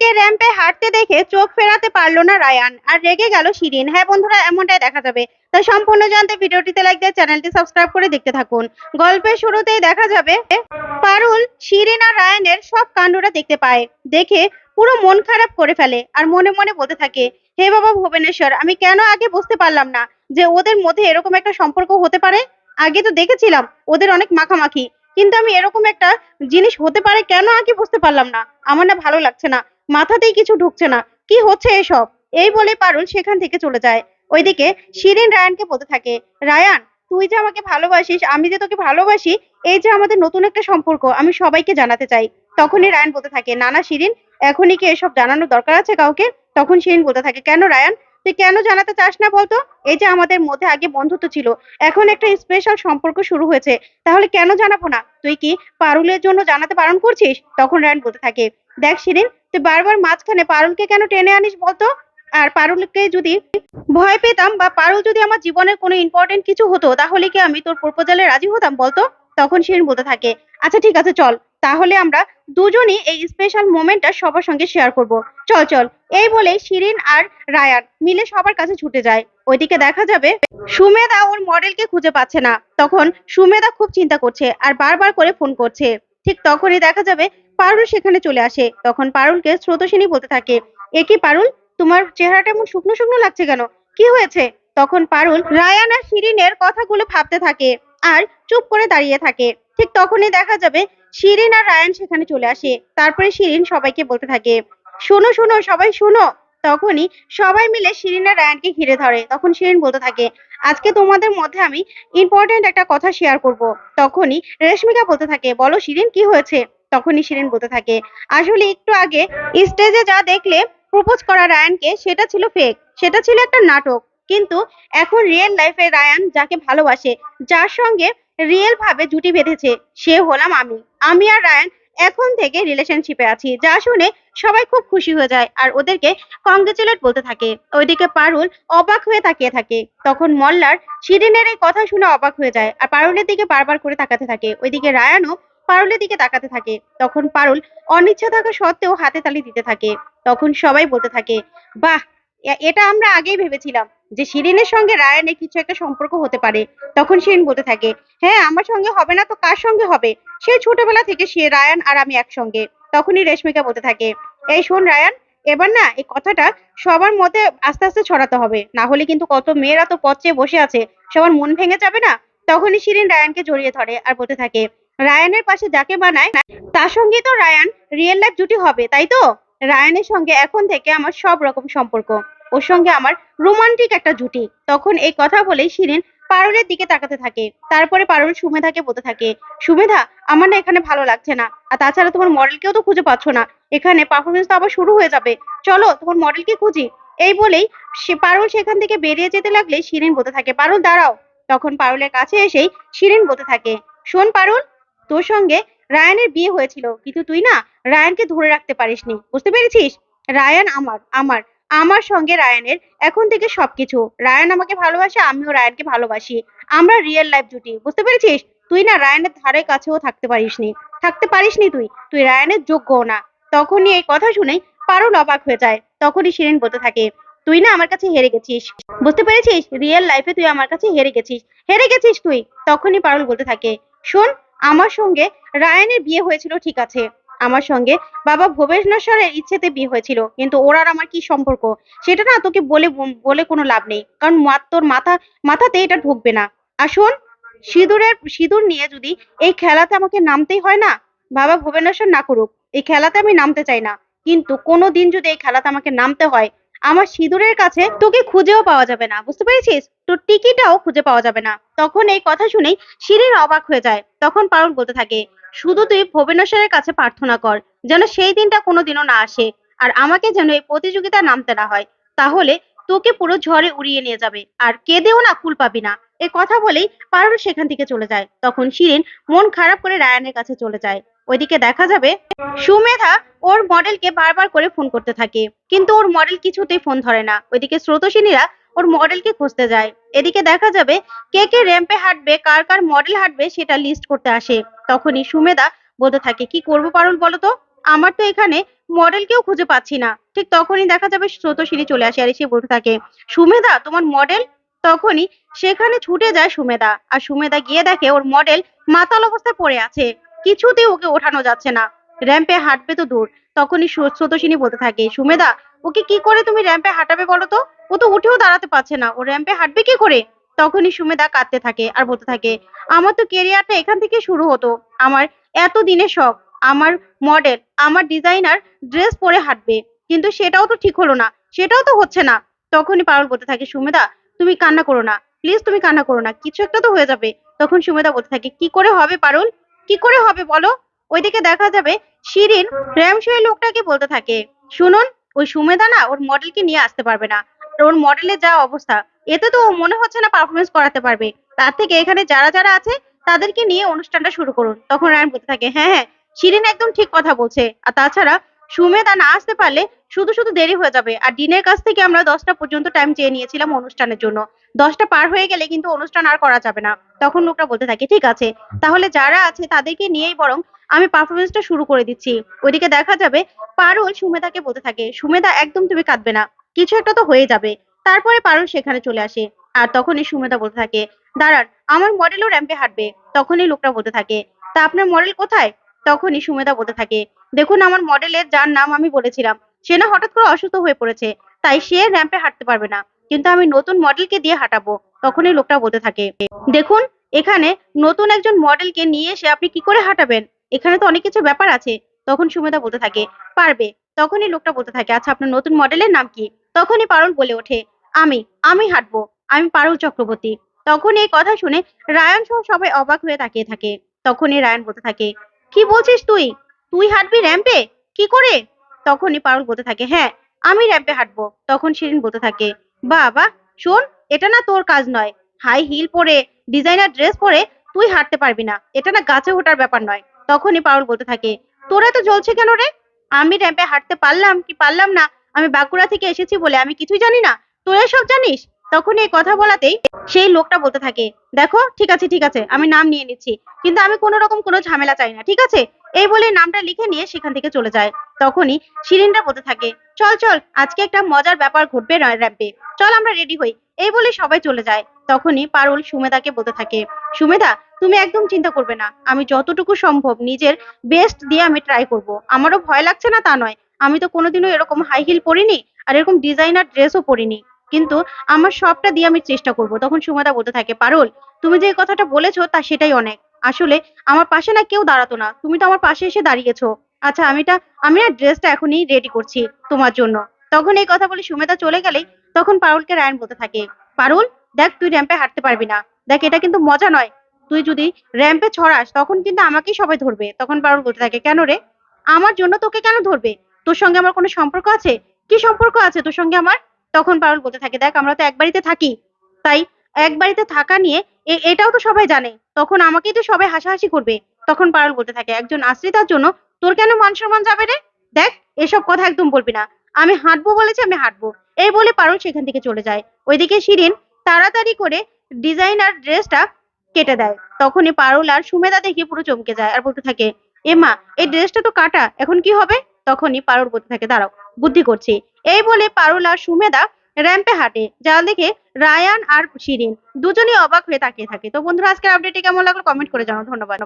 পারুলকে র্যাম্পে হাঁটতে দেখে চোখ ফেরাতে পারল না রায়ান। আর রেগে গেল শিরিন। হ্যাঁ বন্ধুরা, এমনটাই দেখা যাবে। তাই সম্পূর্ণ জানতে ভিডিওটিতে লাইক দিয়ে চ্যানেলটি সাবস্ক্রাইব করে দেখতে থাকুন। গল্পের শুরুতেই দেখা যাবে, পারুল, শিরিন আর রায়ানের সব কাণ্ডটা দেখতে পায়। দেখে পুরো মন খারাপ করে ফেলে আর মনে মনে বলতে থাকে, হে বাবা ভুবনেশ্বর, আমি কেন আগে বুঝতে পারলাম না যে ওদের মধ্যে এরকম একটা সম্পর্ক হতে পারে? আগে তো দেখেছিলাম ওদের অনেক মাখামাখি, কিন্তু আমি এরকম একটা জিনিস হতে পারে কেন আগে বুঝতে পারলাম না? আমার না ভালো লাগছে না। মাথাতেই কিছু ঢুকছে না। কি হচ্ছে এসব? এই বলে পারুল সেখান থেকে চলে যায়। ওইদিকে শিরিন রায়ানকে বলতে থাকে, রায়ান, তুই যে আমাকে ভালোবাসিস, আমি যে তোকে ভালোবাসি, এই যে আমাদের নতুন একটা সম্পর্ক, আমি সবাইকে জানাতে চাই। তখনই রায়ান বলতে থাকে, নানা শিরিন, এখনই কি এসব জানানোর দরকার আছে কাউকে? তখন শিরিন বলতে থাকে, কেন রায়ান? তুই কেন জানাতে চাস না বলতো? এই যে আমাদের মধ্যে আগে বন্ধুত্ব ছিল, এখন একটা স্পেশাল সম্পর্ক শুরু হয়েছে। তাহলে কেন জানাব না? তুই কি পারুলের জন্য জানাতে বারণ করছিস? তখন রায়ান বলতে থাকে, দেখ শিরিন, তুই বারবার মাঝখানে পারুলকে কেন টেনে আনিস বলতো? আর পারুলকে যদি ভয় পেতাম বা পারুল যদি আমার জীবনের কোনো ইম্পর্টেন্ট কিছু হতো, তাহলে কি আমি তোর প্রপোজালে রাজি হতাম বলতো? তখন শিরিন বলতে থাকে আচ্ছা ঠিক আছে, চল। তাহলে আমরা দুজনই এই স্পেশাল মোমেন্টটা সবার সঙ্গে শেয়ার করব। চল চল, এই বলে শিরিন আর রায়ান মিলে সবার কাছে ছুটে যায়। ওইদিকে দেখা যাবে সুমেদা ওর মডেলকে খুঁজে পাচ্ছে না। তখন সুমেদা খুব চিন্তা করছে আর বারবার করে ফোন করছে। ঠিক তখনই দেখা যাবে পারুল সেখানে চলে আসে। তখন পারুলকে স্রোতসিনী বলতে থাকে, এ কি পারুল? তোমার চেহারাটা এমন শুকনো শুকনো লাগছে কেন? কি হয়েছে? তখন পারুল রায়ান আর শিরিনের কথাগুলো ভাবতে থাকে আর চুপ করে দাঁড়িয়ে থাকে। ঠিক তখনই দেখা যাবে শিরিন আর রায়ান সেখানে চলে আসে। তারপরে শিরিন সবাইকে বলতে থাকে, শোনো শোনো, সবাই শোনো। তখনই সবাই মিলে শিরিন আর রায়ানকে ঘিরে ধরে। তখন শিরিন বলতে থাকে, আজকে তোমাদের মধ্যে আমি ইম্পর্টেন্ট একটা কথা শেয়ার করব। তখনই রেশমিকা বলতে থাকে, বলো শিরিন, কি হয়েছে? তখনই শিরিন বলতে থাকে, আসলে একটু আগে স্টেজে যা দেখলে প্রপোজ করা রায়ানকে সেটা ছিল ফেক সেটা ছিল একটা নাটক। কিন্তু এখন রিয়েল লাইফে রায়ান যাকে ভালোবাসে, যার সঙ্গে রিয়েল ভাবে জুটি বেঁধেছে, সে হলাম আমি। আমি আর রায়ান এখন থেকে রিলেশনশিপে আছি, যা শুনে সবাই খুব খুশি হয়ে যায় আর ওদেরকে কংগ্রেচুলেট বলতে থাকে। ওইদিকে পারুল অবাক হয়ে তাকিয়ে থাকে। তখন মল্লার শিরিনের এই কথা শুনে অবাক হয়ে যায় আর পারুলের দিকে বারবার করে তাকাতে থাকে। ওইদিকে রায়ানও পারুলের দিকে তাকাতে থাকে। তখন পারুল অনিচ্ছা থাকা সত্ত্বেও হাতে তালি দিতে থাকে। তখন সবাই বলতে থাকে, বাহ এটা আমরা আগেই ভেবেছিলাম। যে শিরিনের সঙ্গে রায়ানের কিছু একটা সম্পর্ক হতে পারে, তখন শিরিন বলতে থাকে হ্যাঁ আমার সঙ্গে হবে না তো কার সঙ্গে হবে? সেই ছোটবেলা থেকে সে রায়ান আর আমি একসঙ্গে, তখনই রেশমিকা বলতে থাকে, এই শোন রায়ান, এবার না এই কথাটা সবার মধ্যে আস্তে আস্তে ছড়াতে হবে, না হলে কিন্তু কত মেয়েরা তো পথে বসে আছে, সবার মন ভেঙে যাবে না? তখনই শিরিন রায়ানকে জড়িয়ে ধরে আর বলতে থাকে, রায়ানের পাশে যাকে বানায়, তার সঙ্গে তো রায়ান রিয়েল লাইফ জুটি হবে, তাই তো? রায়ানের সঙ্গে এখন থেকে আমার সব রকম সম্পর্ক। ওর সঙ্গে আমার রোমান্টিক একটা জুটি। তখন এই কথা বলেই শিরিন পারুলের দিকে তাকাতে থাকে। তারপরে পারুল সুমেধাকে বলতে থাকে, সুমেধা, আমার না এখানে ভালো লাগছে না। আর তাছাড়া তোমার মডেলকেও তো খুঁজে পাচ্ছ না। এখানে পারফরমেন্স তো আবার শুরু হয়ে যাবে। চলো, তোমার মডেলকে খুঁজি। এই বলেই সে পারুল সেখান থেকে বেরিয়ে যেতে লাগলে শিরিন বলতে থাকে, পারুল, দাঁড়াও। তখন পারুলের কাছে এসেই শিরিন বলতে থাকে, শোন পারুল, তোর সঙ্গে রায়ানের বিয়ে হয়েছিল। কিন্তু তুই না রায়ানকে ধরে রাখতে পারিসনি। বুঝতে পেরেছিস? রায়ান আমার আমার। আমার সঙ্গে রায়ানের এখন থেকে সবকিছু। রায়ান আমাকে ভালোবাসে, আমিও রায়ানকে ভালোবাসি। আমরা রিয়েল লাইফ জুটি, বুঝতে পেরেছিস? তুই না রায়ানের ধারে কাছেও থাকতে পারিসনি। থাকতে পারিসনি তুই তুই রায়ানের যোগ্যও না। তখনই এই কথা শুনেই পারুল অবাক হয়ে যায়, তখনই শিরিন বলতে থাকে, তুই না আমার কাছে হেরে গেছিস। বুঝতে পেরেছিস? রিয়েল লাইফে তুই আমার কাছে হেরে গেছিস। হেরে গেছিস তুই? তখনই পারুল বলতে থাকে, শোন, আমার সঙ্গে রায়ানের বিয়ে হয়েছিল ঠিক আছে আমার সঙ্গে। বাবা ভুবনেশ্বরের ইচ্ছেতে বিয়ে হয়েছিল, কিন্তু ওর আর আমার কি সম্পর্ক? সেটা না তোকে বলে বলে কোনো লাভ নেই, কারণ তোর মাথা, মাথাতে এটা ঢুকবে না। আর শোন, সিঁদুরের, সিঁদুর নিয়ে যদি এই খেলাতে আমাকে নামতেই হয় না, বাবা ভুবনেশ্বর না করুক, এই খেলাতে আমি নামতে চাই না। কিন্তু কোনো দিন যদি এই খেলাতে আমাকে নামতে হয়, আমার সিঁদুরের কাছে তোকে খুঁজেও পাওয়া যাবে না, বুঝতে পেরেছিস? তোর টিকিটাও খুঁজে পাওয়া যাবে না। তখন এই কথা শুনেই শিরিন অবাক হয়ে যায়, তখন পারুল বলতে থাকে শুধু তুই ভুবনেশ্বরের কাছে প্রার্থনা কর, যেন সেই দিনটা কোনোদিনও না আসে। আর আমাকে যেন এই প্রতিযোগিতায় নামতে না হয়, তাহলে তোকে পুরো ঝড়ে উড়িয়ে নিয়ে যাবে। আর কেঁদেও না কুল পাবি না। এ কথা বলেই পারুল সেখান থেকে চলে যায়। তখন শিরিন মন খারাপ করে রায়ানের কাছে চলে যায়। ওইদিকে দেখা যাবে, সুমেধা ওর মডেলকে বারবার করে ফোন করতে থাকে। কিন্তু ওর মডেল কিছুতেই ফোন ধরে না। ওইদিকে স্রোতসিনীরা ওর মডেলকে খুঁজতে যায়। এদিকে দেখা যাবে, কে কে র্যাম্পে হাঁটবে, কার কার মডেল হাঁটবে সেটা লিস্ট করতে আসে। তখনই সুমেদা বলতে থাকে, কি করব পারুল বলো তো আমার তো এখানে মডেলকেও খুঁজে পাচ্ছি না। ঠিক তখনই দেখা যাবে স্রোতস্বিনী চলে আসে আর এসে বলতে থাকে, সুমেধা, তোমার মডেল তখনই সেখানে ছুটে যায় সুমেদা আর সুমেদা গিয়ে দেখে ওর মডেল মাতাল অবস্থায় পড়ে আছে। কিছুতেই ওকে ওঠানো যাচ্ছে না। র্যাম্পে হাঁটবে তো দূর। তখনই স্রো- স্রোতস্বিনী বলতে থাকে সুমেদা ওকে কি করে তুমি র্যাম্পে হাঁটাবে বলো তো ও তো উঠেও দাঁড়াতে পারছে না। ও র্যাম্পে হাঁটবে কি করে? তখনই সুমেধা কাঁদতে থাকে আর বলতে থাকে, আমার তো কেরিয়ারটা এখান থেকে শুরু হতো। আমার এত দিনের শখ, আমার মডেল আমার ডিজাইনার ড্রেস পরে হাঁটবে। কিন্তু সেটাও তো ঠিক হলো না, সেটাও তো হচ্ছে না। তখনই পারুল বলতে থাকে, সুমেধা, তুমি কান্না করো না। প্লিজ তুমি কান্না করো না। কিছু একটা তো হয়ে যাবে। তখন সুমেধা বলতে থাকে, কি করে হবে পারুল? কি করে হবে বলো? ওইদিকে দেখা যাবে শিরিন র্যামশোয় লোকটাকে বলতে থাকে, শুনুন, ওই সুমেধা না ওর মডেলকে নিয়ে আসতে পারবে না। ওর মডেলের যা অবস্থা এতে তো মনে হচ্ছে না পারফরমেন্স করাতে পারবে। তার থেকে এখানে যারা যারা আছে, তাদেরকে নিয়ে অনুষ্ঠানটা শুরু করুন। তখন রায়ন বলতে থাকে হ্যাঁ হ্যাঁ শিরিন একদম ঠিক কথা বলছে। আর তাছাড়া সুমেধা না আসতে পারলে শুধু শুধু দেরি হয়ে যাবে। আর ডিনের কাছ থেকে আমরা দশটা পর্যন্ত টাইম চেয়ে নিয়েছিলাম অনুষ্ঠানের জন্য। দশটা পার হয়ে গেলে কিন্তু অনুষ্ঠান আর করা যাবে না। তখন লোকটা বলতে থাকে, ঠিক আছে, তাহলে যারা আছে তাদেরকে নিয়েই বরং আমি পারফরমেন্সটা শুরু করে দিচ্ছি। ওইদিকে দেখা যাবে, পারুল সুমেধাকে বলতে থাকে, সুমেধা, একদম তুমি কাঁদবে না। কিছু একটা তো হয়ে যাবে। তারপরে পারুল সেখানে চলে আসে। আর তখনই সুমেধা বলতে থাকে, দাঁড়ান, আমার মডেলও র্যাম্পে হাঁটবে। তখনই লোকটা বলতে থাকে, তা আপনার মডেল কোথায়? তখনই সুমেধা বলতে থাকে, দেখুন, আমার মডেলের যার নাম আমি বলেছিলাম, সে না হঠাৎ করে অসুস্থ হয়ে পড়েছে, তাই সে র্যাম্পে হাঁটতে পারবে না। কিন্তু আমি নতুন মডেলকে দিয়ে হাঁটাবো। তখনই লোকটা বলতে থাকে, দেখুন, এখানে নতুন একজন মডেলকে নিয়ে এসে আপনি কি করে হাঁটাবেন? এখানে তো অনেক কিছু ব্যাপার আছে। তখন সুমেধা বলতে থাকে, পারবে। তখনই লোকটা বলতে থাকে আচ্ছা আপনার নতুন মডেলের নাম কি? তখনই পারুল বলে ওঠে আমি আমি হাঁটবো, আমি পারুল চক্রবর্তী। তখন এই কথা শুনে রায়ান সহ সবাই অবাক হয়ে তাকিয়ে থাকে। তখনই রায়ান বলতে থাকে, কি বলছিস তুই? তুই হাঁটবি র্যাম্পে কি করে? তখনই পারুল বলতে থাকে হ্যাঁ আমি র্যাম্পে হাঁটবো। তখন শিরিন বলতে থাকে, বাবা, শোন, এটা না তোর কাজ নয়। হাই হিল পরে ডিজাইনার ড্রেস পরে তুই হাঁটতে পারবি না। এটা না গাছে ওঠার ব্যাপার নয়। তখনই পারুল বলতে থাকে, তোরা তো জ্বলছে কেন রে? আমি র্যাম্পে হাঁটতে পারলাম কি পারলাম না? আমি বাঁকুড়া থেকে এসেছি বলে আমি কিছুই জানি না। তোরা সব জানিস? তখন এই কথা বলাতেই সেই লোকটা বলতে থাকে, দেখো, ঠিক আছে ঠিক আছে, আমি নাম নিয়ে নিচ্ছি, কিন্তু আমি কোনো রকম কোনো ঝামেলা চাই না, ঠিক আছে? এই বলে নামটা লিখে নিয়ে সেখান থেকে চলে যায়। তখনই শিরিনরা বলতে থাকে, চল চল, আজকে একটা মজার ব্যাপার ঘটবে র্যাম্পে চল আমরা রেডি হই। এই বলে সবাই চলে যায়। তখনই পারুল সুমেদাকে বলতে থাকে সুমেধা তুমি একদম চিন্তা করবে না, আমি যতটুকু সম্ভব নিজের বেস্ট দিয়ে আমি ট্রাই করব। আমারও ভয় লাগছে না তা নয়, আমি তো কোনোদিনও এরকম হাই হিল পরিনি, আর এরকম ডিজাইনার ড্রেসও পরিনি। কিন্তু আমার সবটা দিয়ে আমি চেষ্টা করব। তখন সুমেধা বলতে থাকে, পারুল, তুমি যে কথাটা বলেছ তা সেটাই অনেক। আসলে আমার পাশে না কেউ দাঁড়াতো না। তুমি তো আমার পাশে এসে দাঁড়িয়েছো। আচ্ছা আমিটা, আমি না ড্রেসটা এখনই রেডি করছি তোমার জন্য। তখন এই কথা বলে সুমেধা চলে গেলেই তখন পারুলকে রায়ন বলতে থাকে, পারুল, দেখ তুই র্যাম্পে হাঁটতে পারবি না। দেখ, এটা কিন্তু মজা নয়। তুই যদি র্যাম্পে ছড়াস, তখন কিন্তু আমাকেই সবাই ধরবে। তখন পারুল বলতে থাকে, কেন রে? আমার জন্য তোকে কেন ধরবে? তোর সঙ্গে আমার কোনো সম্পর্ক আছে? কি সম্পর্ক আছে তোর সঙ্গে আমার? তখন পারুল বলতে থাকে, দেখ, আমরা তো এক বাড়িতে থাকি, তাই এক বাড়িতে থাকা নিয়ে এটাও তো সবাই জানে, তখন আমাকেই তো সবাই হাসাহাসি করবে। তখন পারুল বলতে থাকে, একজন আশ্রিতার জন্য তোর কেন মান সম্মান যাবে রে? দেখ, এসব কথা একদম বলবি না। আমি হাঁটবো বলেছি, আমি হাঁটবো। এই বলে পারুল সেখান থেকে চলে যায়। ওইদিকে শিরিন তাড়াতাড়ি করে ডিজাইনার ড্রেসটা কেটে দেয়। তখনই পারুল আর সুমেধা দেখে পুরো চমকে যায় আর বলতে থাকে এমা এই ড্রেসটা তো কাটা, এখন কি হবে? তখনই পারুল বলতে থাকে, দাঁড়াও। বুদ্ধি করছি। এই বলে পারুল আর সুমেদা র্যাম্পে হাঁটে। যা দেখে রায়ান আর শিরিন। দুজনেই অবাক হয়ে তাকিয়ে থাকে। তো বন্ধুরা, আজকের আপডেটটি কেমন লাগল? কমেন্ট করে জানাও। ধন্যবাদ।